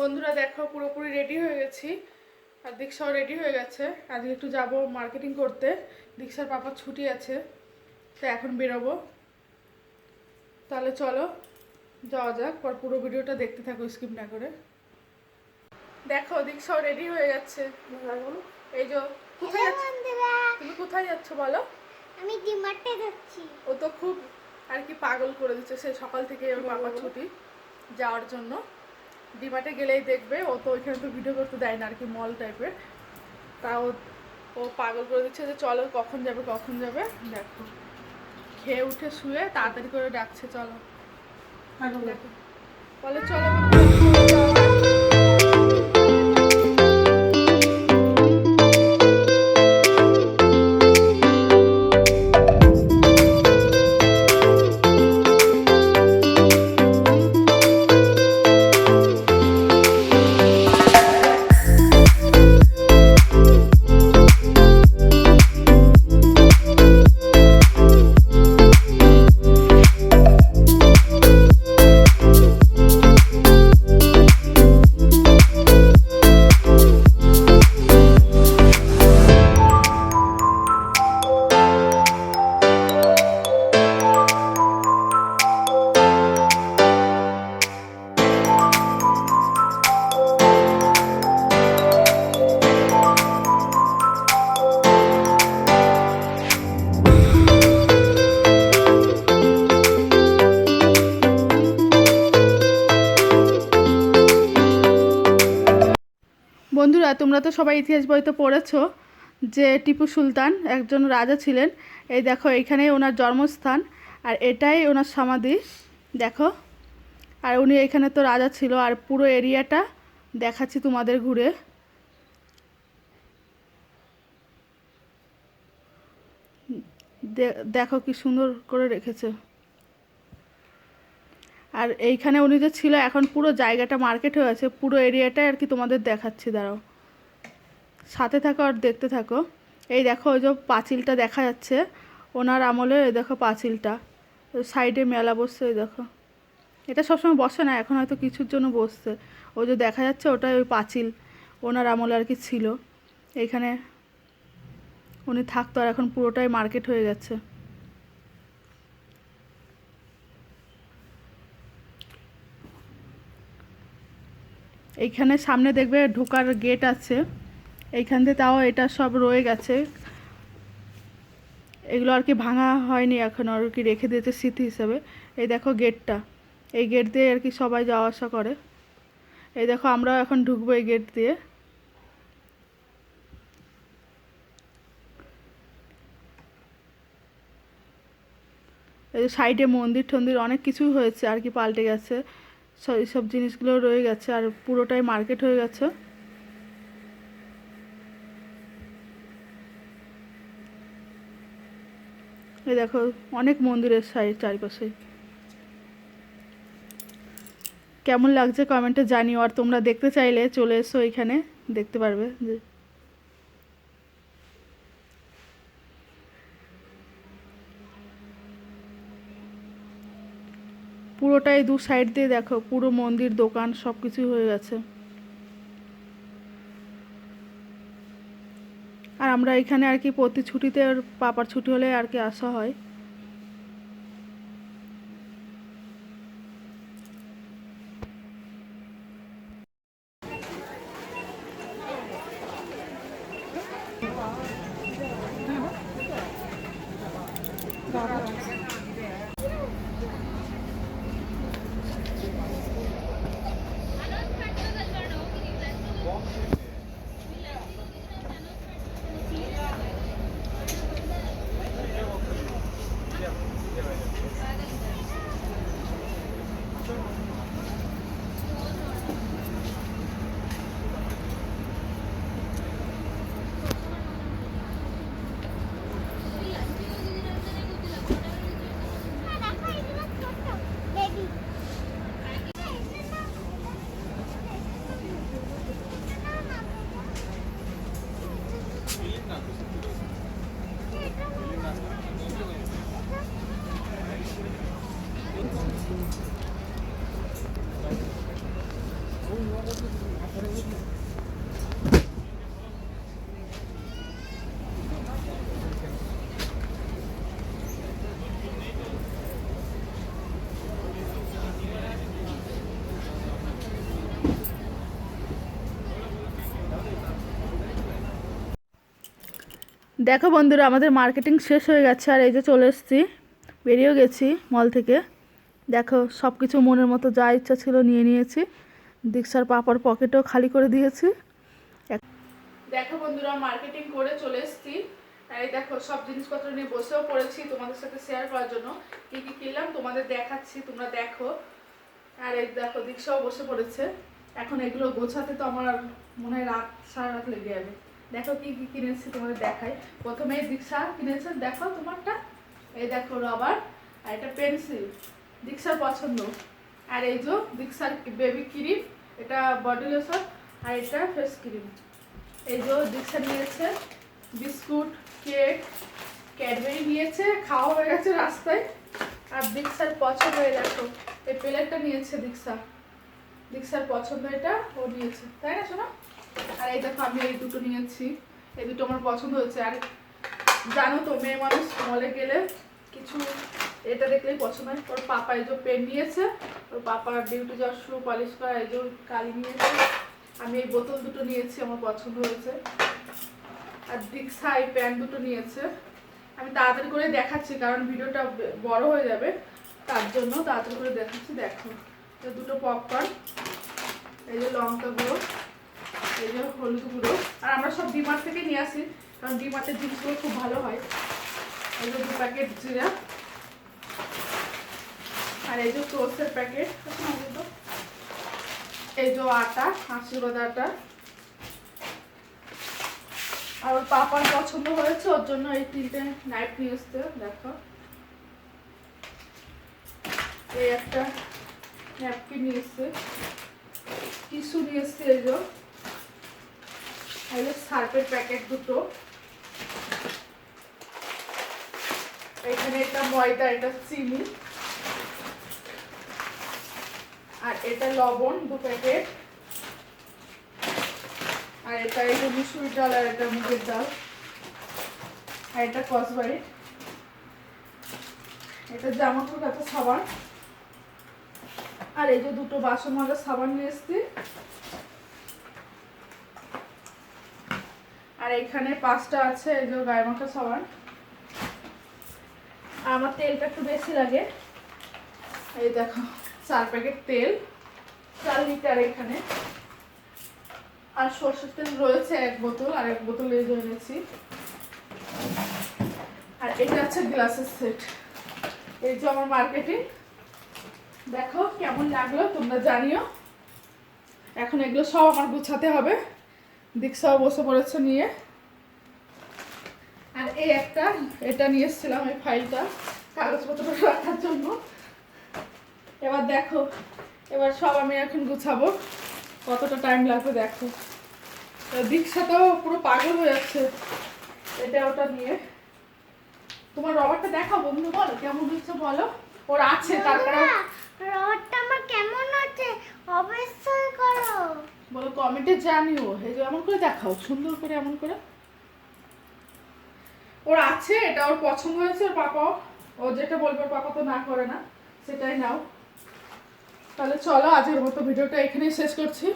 বন্ধুরা দেখো পুরোপুরি রেডি হয়ে গেছি। আর দীক্ষাও রেডি হয়ে গেছে। আজকে একটু যাব মার্কেটিং করতে। দীক্ষার পাপার ছুটি আছে তো এখন বেরোবো। তাহলে চলো যাওয়া যাক পর পুরো ভিডিওটা দেখতে থাকো স্কিপ না করে। দেখো দীক্ষাও রেডি হয়ে যাচ্ছে এই যে কোথায় যাচ্ছ? তুমি কোথায় যাচ্ছ বলো? আমি ডিমার্টে যাচ্ছি। ও তো খুব আর কি পাগল করে দিচ্ছে সে সকাল থেকে ওর বাবার ছুটি যাওয়ার জন্য। ডিমার্টে গেলেই দেখবে ও তো ওইখানে তো ভিডিও করতে দেয় না আর কি মল টাইপের তাও ও পাগল করে দিচ্ছে যে চলো কখন যাবে কখন যাবে। দেখো খেয়ে উঠে শুয়ে তাড়াতাড়ি করে ডাকছে চলো। দেখো বলে চলো। তোমরা তো সবাই ইতিহাস বইতে পড়েছো, যে টিপু সুলতান একজন রাজা ছিলেন। এই দেখো এইখানেই ওনার জন্মস্থান, আর এটাই ওনার সমাধি, দেখো। আর উনি এখানে তো রাজা ছিল, আর পুরো এরিয়াটা দেখাচ্ছি তোমাদের ঘুরে। দেখো কি সুন্দর করে রেখেছে। আর এইখানে উনি যে ছিল, এখন পুরো জায়গাটা মার্কেট হয়ে আছে, পুরো এরিয়াটাই আর কি তোমাদের দেখাচ্ছি, দাঁড়াও। সাথে থাকো আর দেখতে থাকো। এই দেখো, ওই যে পাঁচিলটা দেখা যাচ্ছে। ওনার আমলে, এই দেখো পাঁচিলটা। সাইডে মেলা বসছে, এই দেখো। এটা সবসময় বসে না, এখন হয়তো কিছুর জন্য বসছে। ওই যে দেখা যাচ্ছে, ওটাই ওই পাঁচিল। ওনার আমলে আর কি ছিল। এইখানে উনি থাকতো আর এখন পুরোটাই মার্কেট হয়ে গেছে। এইখানে সামনে দেখবে ঢোকার গেট আছে। এইখান থেকে তাও এটা সব রয়ে গেছে। এগুলো আর কি ভাঙা হয়নি এখন, আর কি রেখে দিয়েছে স্মৃতি হিসাবে। এই দেখো গেটটা। এই গেট দিয়ে আর কি সবাই যাওয়া আসা করে। এই দেখো আমরাও এখন ঢুকবো এই গেট দিয়ে। এই সাইডে মন্দির টন্দির অনেক কিছুই হয়েছে, আর কি পাল্টে গেছে। সব জিনিসগুলো রয়ে গেছে, আর পুরোটাই মার্কেট হয়ে গেছে। এই দেখো, অনেক মন্দিরের সাইড চারিপাশে। কেমন লাগছে কমেন্টে জানিও, আর তোমরা দেখতে চাইলে চলে এসো এখানে, দেখতে পারবে যে। পুরোটাই দু সাইড দিয়ে দেখো, পুরো মন্দির, দোকান সব কিছু হয়ে গেছে আর আমরা এখানে আর কি প্রতি ছুটিতে পাপার ছুটি হলে আর কি আসা হয়। দেখো বন্ধুরা, আমাদের মার্কেটিং শেষ হয়ে গেছে আর এই যে চলে এসেছি, বেরিয়েও গেছি মল থেকে। দেখো সব কিছু মনের মতো যা ইচ্ছা ছিল নিয়ে নিয়েছি। দীক্ষার পাপার পকেটও খালি করে দিয়েছি। দেখো বন্ধুরা মার্কেটিং করে চলে এসেছি। এই দেখো, সব জিনিসপত্র নিয়ে বসেও পড়েছি তোমাদের সাথে শেয়ার করার জন্য। কি কি কিনলাম তোমাদের দেখাচ্ছি, তোমরা দেখো। আর এই দেখো, দীক্ষাও বসে পড়েছে। এখন এগুলো গোছাতে তো আমার মনে হয় রাত সারা রাত লেগে যাবে। দেখো কি কি কিনেছি তোমাদের দেখাই। প্রথমে দীক্ষা কিনেছে, দেখো তোমারটা। এই দেখো রবার আর এটা পেন্সিল দীক্ষার পছন্দ। আর এই যে দীক্ষার বেবি ক্রিম এটা বডি লোশন আর এটা ফেস ক্রিম এই যে দীক্ষা নিয়েছে, বিস্কুট, কেক ক্যাডবেরি নিয়েছে, খাওয়া হয়ে গেছে রাস্তায়। আর দীক্ষার পছন্দ, এই দেখো, এই প্লেটটা নিয়েছে দীক্ষা। দীক্ষার পছন্দ এটা, ও নিয়েছে। তাই না শোনো আর এই দেখো, আমি এই দুটো নিয়েছি। এই দুটো আমার পছন্দ হয়েছে। আর জানো তো, মেয়ে মানুষ মলে গেলে কিছু এটা দেখলেই পছন্দ হয়। ওর পাপা এই যে পেন নিয়েছে, ওর পাপার ডিউটি যাওয়ার শু পলিশ করা, এই যে কালি নিয়েছে। আমি এই বোতল দুটো নিয়েছি, আমার পছন্দ হয়েছে। আর দীক্ষা এই প্যান দুটো নিয়েছে। আমি তাড়াতাড়ি করে দেখাচ্ছি, কারণ ভিডিওটা বড় হয়ে যাবে। তার জন্য তাড়াতাড়ি করে দেখাচ্ছি, দেখো। দুটো পপকর্ন এই যে লঙ্কা গুঁড়ো হলুদ গুঁড়ো। আর আমরা সব ডিমার্ট থেকে নিয়ে আসি, কারণ ডিমার্টের জিনিসগুলো খুব ভালো হয়। এই যে দু প্যাকেট জিরা। আর এই যে টোস্টের প্যাকেট এই যে আটা, আশীর্বাদ আটা। আর ওর পাপার পছন্দ হয়েছে, ওর জন্য এই তিনটে নাইফ নিয়ে এসছে, দেখো। এই একটা ন্যাপকিন নিয়ে এসছে। টিস্যু নিয়ে এসছে এই যে। যে সার্ফের প্যাকেট দুটো। এখানে এটা ময়দা, এটা চিনি। আর এটা লবণ, দু প্যাকেট। আর এটা যে মুসুর ডাল আর এটা মুগের ডাল। আর এটা কসবারি। এটা জামা কাপড় সাবান। আর এই যে দুটো বাসন মাজার সাবান নিয়ে এসছি। আর এখানে পাঁচটা আছে যে গায়ে মাখা সাবান। আর আমার তেলটা একটু বেশি লাগে। এই দেখো, চার প্যাকেট তেল, চার লিটার এখানে। আর সর্ষের তেল রয়েছে এক বোতল, আর এক বোতল এই এনেছি। আর এটা আছে গ্লাসের সেট। এই যে আমার মার্কেটিং। দেখো কেমন লাগল, তোমরা জানিও। এখন এগুলো সব আমার গুছাতে হবে। দীক্ষাও বসে পড়েছে নিয়ে। আর এই একটা, এটা নিয়ে এসেছিলাম এই ফাইলটা, কাগজপত্র রাখার জন্য। এবার দেখো, এবার সব আমি এখন গুছাবো। কতটা টাইম লাগবে দেখো। দীক্ষা তো পুরো পাগল হয়ে যাচ্ছে। এটা ওটা নিয়ে। তোমার রবারটা দেখা বন্ধু, বলো, কেমন হচ্ছে বলো? ওর আছে তারপরে রডটা আমার কেমন আছে অবশ্যই করো। বলো কমেন্টে জানিও। এই এমন করে দেখাও, সুন্দর করে এমন করে। ওর আছে, এটা ওর পছন্দ হয়েছে ওর পাপাও। ও যেটা বলবে পাপা তো না করে না, সেটাই নাও। তাহলে চলো, আজকের মতো ভিডিওটা এখানেই শেষ করছি।